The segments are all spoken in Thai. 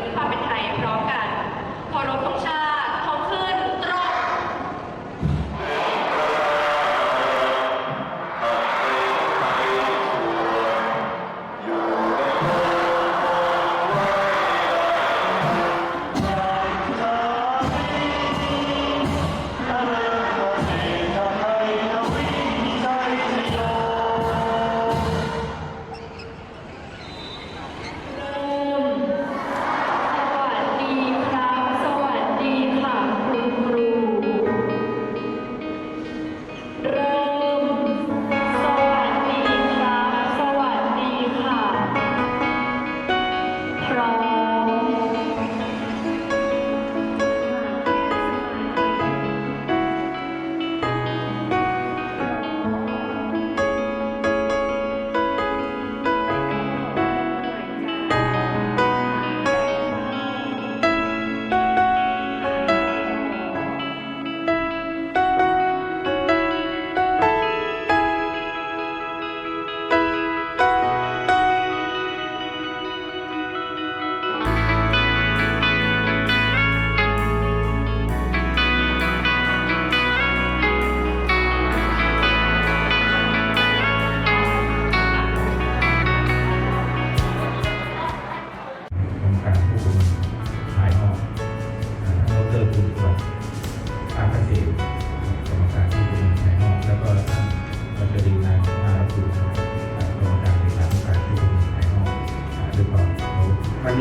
กความเป็นไทยพ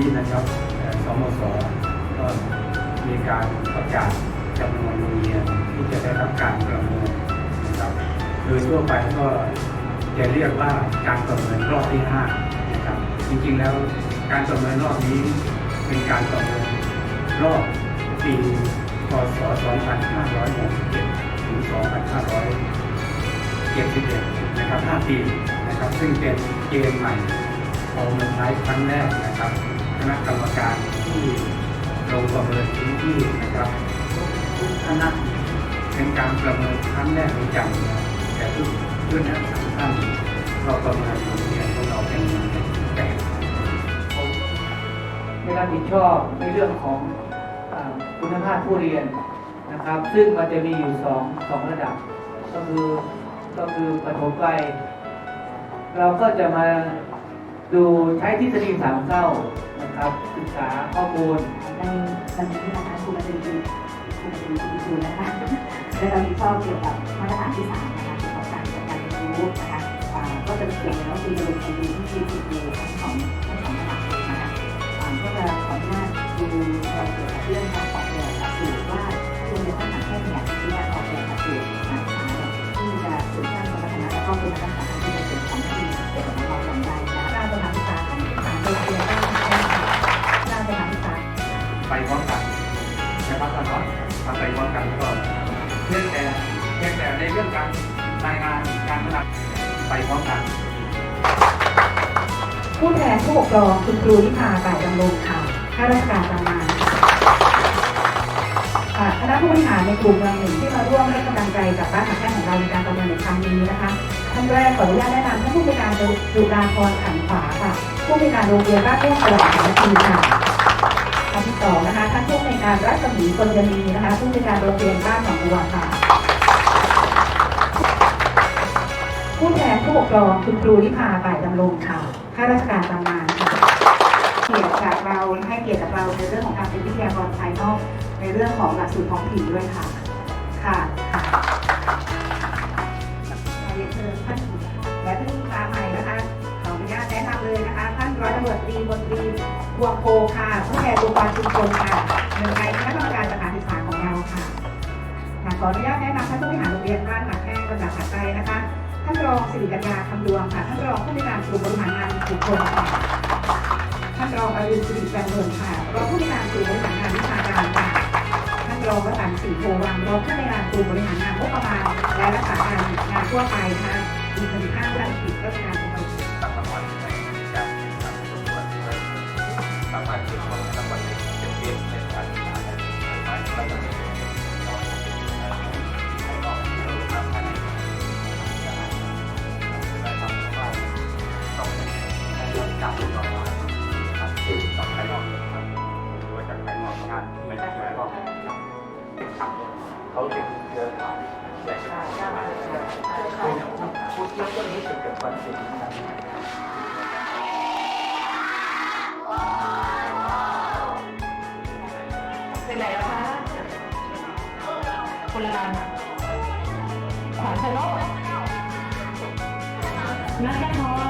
นี้นะครับสมสก็มีการประกาศจำนวนโรงเรียนที่จะได้รับการประเมินนะครับโดยทั่วไปก็จะเรียกว่าการประเมินรอบที่5นะครับจริงๆแล้วการประเมินรอบนี้เป็นการประเมินรอบปีพศ 2567 ถึง 2571 นะครับ 5 ปี นะครับ ซึ่งเป็นเกณฑ์ใหม่เอามาใช้ครั้งแรกนะครับ คณะกรรมการที่ลงประเมินพื้นที่นะครับทุกคณะเป็นการประเมินครั้งแรกในจังแต่ทุกเพื่อนทั้งสามท่านเราประเมินโรงเรียนของเราเป็นแต่ได้รับผิดชอบในเรื่องของอคุณภาพผู้เรียนนะครับ ซึ่งมันจะมีอยู่สองสองระดับ ก็คือก็คือปฐมวัยเราก็จะมา ดูใช้ทฤษฎีสามเศร้านะครับศึกษาข้อมูลในวันนี้นะคะครูมาเป็นครูครูมาเป็นครูนะคะได้รับผิดชอบเกี่ยวกับมาตรฐานที่สามนะคะเกี่ยวกับการจัดการเรียนรู้นะคะก็จะเกี่ยวกับว่าคุณจะลงไปดูที่ที่ครูทั้งสองทั้งสองระดับเลยนะคะอ่าก็จะขออนุญาตดูรายละเอียดกับเรื่องการะทำไปพร้อมกันก็เพียงแต่เพียงแต่ในเรื่องการรายงานการพนักไปพร้อมกันผู้แทนผู้ปกครองคุณครูนิพาไก่ดำรงค่ะข้าราชการประมาณค่ะคณะผู้บริหารในกลุ่มเมืองหนึ่งที่มาร่วมให้กำลังใจกับบ้านหักแท่งของเราในการประเมินในครั้งนี้นะคะท่านแรกขออนุญาตแนะนำท่านผู้บริการจุฬาภรณ์ขันขวาค่ะ ผู้บริการโรงเรียนบ้านม่วงสว่างสามัคคีค่ะ ท่านที่สองนะคะท่านผู้ในการรัศมีกลยนีนะคะผู้ในการโรงเรียนบ้านหนองบัวค่ะ ผู้แทนผู้ปกครองคุณครูนิพาไก่ดำรงค่ะข้าราชการประมาณค่ะเกียรติจากเราให้เกียรติจากเราในเรื่องของการเป็นวิทยากรภายนอกในเรื่องของหลักสูตรท้องถิ่นด้วยค่ะ ค่ะค่ะเรียนเชิญท่านและท่านตาใหม่นะคะ นุญาตแนะนำเลยนะคะท่านร้อยตำรวจตรีบนตรีพวโพค่ะผู้แทนองค์กรชุมชนค่ะหนึ่งในคณะกรรมการสถานศึกษาของเราค่ะค่ะขออนุญาตแนะนำท่านผู้บริหารโรงเรียนบ้านหลักแห้งจังหวัดหัดไทยนะคะ ท่านรองสิริกัญญาคำดวงค่ะท่านรองผู้ในการกลุ่มบริหารงานบุคคลค่ะท่านรองอรุณสิริจันทร์ค่ะรองผู้ในการกลุ่มบริหารงานวิชาการค่ะท่านรองวสันต์ศรีโพวังรองผู้ในการกลุ่มบริหารงานงบประมาณและรักษาการงานทั่วไปนะคะมีผลิตภาพด้านกิจราชการ เขาเป็นเครือข่ายแต่ผู้ที่รู้สึกกับความเสี่ยงนั้น คนละลานขวานชนกนัทพร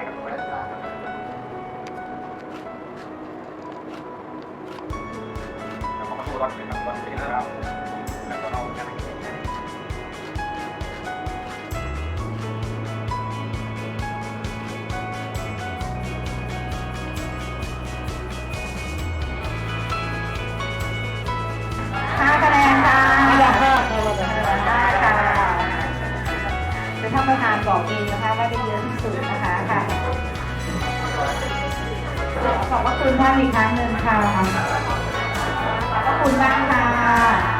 บบรถเป็นนะครับแล้วก็ ประธานบอกเองนะคะว่าได้เยอะที่สุดนะคะค่ะขอบพระคุณท่านอีกครั้งหนึ่งค่ะขอบพระคุณมากค่ะ